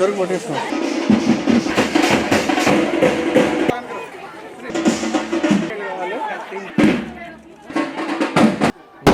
ఇంతవరకు పట్టేస్తాం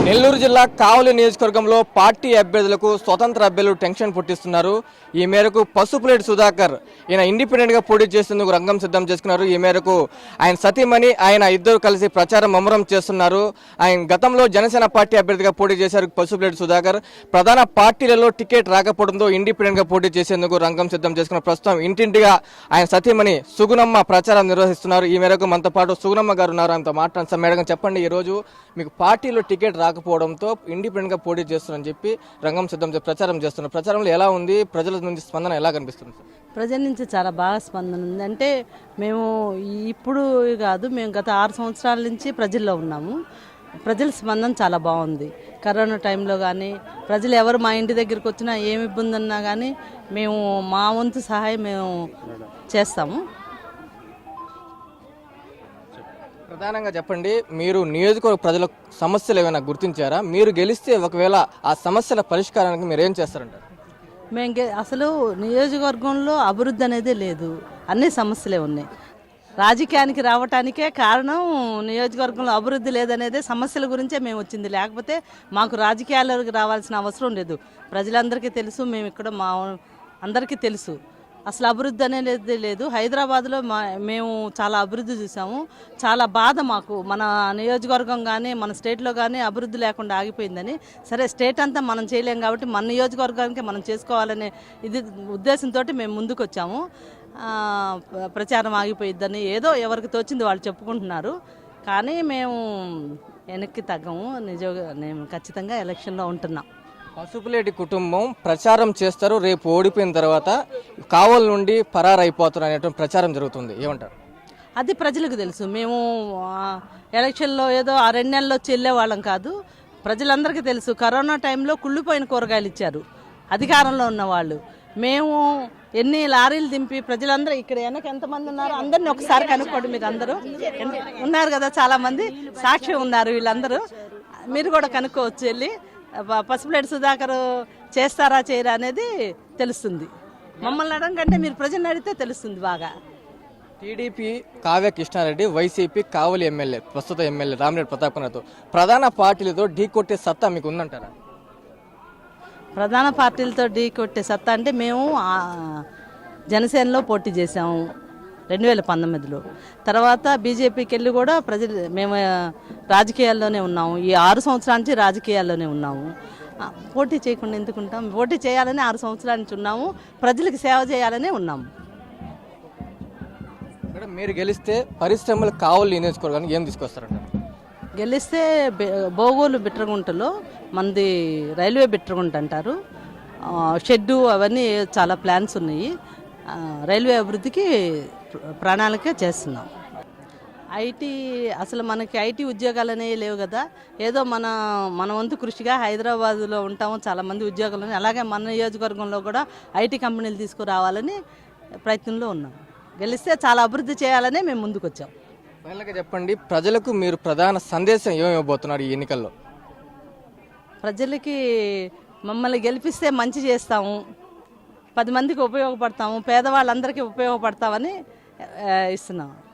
నెల్లూరు జిల్లా కావలి నియోజకవర్గంలో పార్టీ అభ్యర్థులకు స్వతంత్ర అభ్యర్థులు టెన్షన్ పుట్టిస్తున్నారు. ఈ మేరకు పసుపులేటి సుధాకర్ ఈయన ఇండిపెండెంట్గా పోటీ చేసేందుకు రంగం సిద్ధం చేసుకున్నారు. ఈ మేరకు ఆయన సతీమణి ఆయన ఇద్దరు కలిసి ప్రచారం ముమ్మరం చేస్తున్నారు. ఆయన గతంలో జనసేన పార్టీ అభ్యర్థిగా పోటీ చేశారు పసుపులేటి సుధాకర్. ప్రధాన పార్టీలలో టికెట్ రాకపోవడంతో ఇండిపెండెంట్గా పోటీ చేసేందుకు రంగం సిద్ధం చేసుకున్న ప్రస్తుతం ఇంటింటిగా ఆయన సతీమణి సుగుణమ్మ ప్రచారం నిర్వహిస్తున్నారు. ఈ మేరకు మనతో పాటు సుగుణమ్మ గారు ఉన్నారు. ఆయనతో మాట్లాడుతాం మేడం చెప్పండి. ఈ రోజు మీకు పార్టీలో టికెట్ రాక రాకపోవడంతో ఇండిపెండెంట్గా పోటీ చేస్తున్నారని చెప్పి రంగం సిద్ధం ప్రచారం చేస్తున్నారు. ప్రచారంలో ఎలా ఉంది? ప్రజల నుంచి స్పందన ఎలా కనిపిస్తుంది సార్? ప్రజల నుంచి చాలా బాగా స్పందన ఉంది. అంటే మేము ఇప్పుడు కాదు మేము గత ఆరు సంవత్సరాల నుంచి ప్రజల్లో ఉన్నాము. ప్రజల స్పందన చాలా బాగుంది. కరోనా టైంలో కానీ ప్రజలు ఎవరు మా ఇంటి దగ్గరికి వచ్చినా ఏమి ఇబ్బంది ఉన్నా కానీ మేము మా వంతు సహాయం మేము చేస్తాము. ప్రధానంగా చెప్పండి మీరు నియోజకవర్గ ప్రజల సమస్యలు ఏమైనా గుర్తించారా? మీరు గెలిస్తే ఒకవేళ ఆ సమస్యల పరిష్కారానికి మీరు ఏం చేస్తారంటారు? మేము గె- అసలు నియోజకవర్గంలో అభివృద్ధి అనేది లేదు. అన్ని సమస్యలే ఉన్నాయి. రాజకీయానికి రావటానికే కారణం నియోజకవర్గంలో అభివృద్ధి లేదనేదే సమస్యల గురించే మేము వచ్చింది. లేకపోతే మాకు రాజకీయాల్లోకి రావాల్సిన అవసరం లేదు. ప్రజలందరికీ తెలుసు మేము ఇక్కడ మా అందరికీ తెలుసు. అసలు అభివృద్ధి అనేది లేదు. హైదరాబాద్లో మా మేము చాలా అభివృద్ధి చూసాము చాలా బాధ మాకు. మన నియోజకవర్గం కానీ మన స్టేట్లో కానీ అభివృద్ధి లేకుండా ఆగిపోయిందని. సరే స్టేట్ అంతా మనం చేయలేం కాబట్టి మన నియోజకవర్గానికి మనం చేసుకోవాలనే ఇది ఉద్దేశంతో మేము ముందుకు వచ్చాము ప్రచారం ఆగిపోయిద్దని ఏదో ఎవరికి తోచింది వాళ్ళు చెప్పుకుంటున్నారు. కానీ మేము వెనక్కి తగ్గము. నిజంగా మేము ఖచ్చితంగా ఎలక్షన్లో ఉంటున్నాం. పసుపులేటి కుటుంబం ప్రచారం చేస్తారు రేపు ఓడిపోయిన తర్వాత కావల్ నుండి పరారైపోతారు అనేటువంటి ప్రచారం జరుగుతుంది. ఏమంటారు? అది ప్రజలకు తెలుసు. మేము ఎలక్షన్లో ఏదో ఆ రెండు నెలల్లో వచ్చి వాళ్ళం కాదు. ప్రజలందరికీ తెలుసు. కరోనా టైంలో కుళ్ళిపోయిన కూరగాయలు ఇచ్చారు. అధికారంలో ఉన్న వాళ్ళు. మేము ఎన్ని లారీలు దింపి ప్రజలందరూ ఇక్కడ వెనక ఎంతమంది ఉన్నారు అందరిని ఒకసారి కనుక్కోండి మీరు అందరూ. ఉన్నారు కదా చాలామంది. సాక్షి సాక్ష్యం ఉన్నారు వీళ్ళందరూ. మీరు కూడా కనుక్కోవచ్చు వెళ్ళి. ప- పసుపులేటి సుధాకర్ చేస్తారా చేయరా అనేది తెలుస్తుంది. మమ్మల్ని అడగం కంటే మీరు ప్రజల్ని అడిగితే తెలుస్తుంది బాగా. TDP Kavya Krishna Reddy YCP Kavali MLA ప్రస్తుత ఎమ్మెల్యే రామిరెడ్డి ప్రతాప్ కుమార్తో ప్రధాన పార్టీలతో ఢీ కొట్టే సత్తా మీకు ఉందంటారా? ప్రధాన పార్టీలతో ఢీ కొట్టే సత్తా అంటే మేము జనసేనలో పోటీ చేసాము రెండు వేల పంతొమ్మిదిలో. తర్వాత బీజేపీకి వెళ్ళి కూడా ప్రజలు మేము రాజకీయాల్లోనే ఉన్నాము. ఈ ఆరు సంవత్సరాల నుంచి రాజకీయాల్లోనే ఉన్నాము. పోటీ చేయకుండా ఎందుకు ఉంటాం పోటీ చేయాలని ఆరు సంవత్సరాల నుంచి ఉన్నాము. ప్రజలకు సేవ చేయాలనే ఉన్నాము. మేడం మీరు గెలిస్తే పరిశ్రమలు కావలి నియోజకవర్గానికి ఏం తీసుకొస్తారంటారు? గెలిస్తే బోగోలు బిట్రగుంటలో మనది రైల్వే బిట్రగుంట అంటారు. షెడ్డు అవన్నీ చాలా ప్లాన్స్ ఉన్నాయి. రైల్వే అభివృద్ధికి ప్రణాళిక చేస్తున్నాం. ఐటీ అసలు మనకి ఐటీ ఉద్యోగాలు అనేవి లేవు కదా. ఏదో మన మన వంతు కృషిగా హైదరాబాద్లో ఉంటాము చాలామంది ఉద్యోగాలు అలాగే మన నియోజకవర్గంలో కూడా ఐటీ కంపెనీలు తీసుకురావాలని ప్రయత్నంలో ఉన్నాం. గెలిస్తే చాలా అభివృద్ధి చేయాలనే మేము ముందుకు వచ్చాం ఫైనల్గా చెప్పండి ప్రజలకు మీరు ప్రధాన సందేశం ఏమి ఇవ్వబోతున్నారు ఈ ఎన్నికల్లో? ప్రజలకి మమ్మల్ని గెలిపిస్తే మంచి చేస్తాము పది మందికి ఉపయోగపడతాము పేదవాళ్ళందరికీ ఉపయోగపడతామని ఆ, ఇస్తున్నాము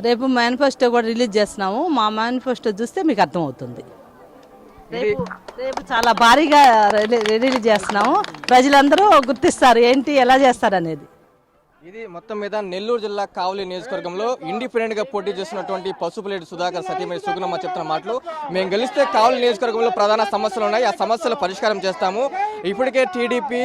రేపు మేనిఫెస్టో కూడా రిలీజ్ చేస్తున్నాము. మా మేనిఫెస్టో చూస్తే మీకు అర్థమవుతుంది. రేపు రేపు చాలా భారీగా రిలీ- రిలీజ్ చేస్తున్నాము. ప్రజలందరూ గుర్తిస్తారు ఏంటి ఎలా చేస్తారు అనేది ఇది మొత్తం మీద నెల్లూరు జిల్లా కావలి నియోజకవర్గంలో ఇండిపెండెంట్గా పోటీ చేస్తున్నటువంటి పసుపులేటి సుధాకర్ సతీమణి సుగుణమ్మ చెప్తున్న మాటలు. మేము గెలిస్తే కావలి నియోజకవర్గంలో ప్రధాన సమస్యలు ఉన్నాయి. ఆ సమస్యల పరిష్కారం చేస్తాము. ఇప్పటికే టీడీపీ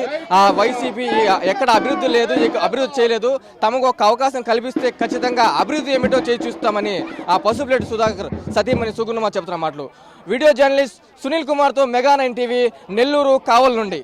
వైసీపీ ఎక్కడ అభివృద్ధి లేదు అభివృద్ధి చేయలేదు. తమకు ఒక అవకాశం కల్పిస్తే ఖచ్చితంగా అభివృద్ధి ఏమిటో చేసి చూస్తామని ఆ పసుపులేటి సుధాకర్ సతీమణి సుగుణమ్మ చెప్తున్న మాటలు. వీడియో జర్నలిస్ట్ సునీల్ కుమార్తో mega nine TV Nellore Kaval నుండి.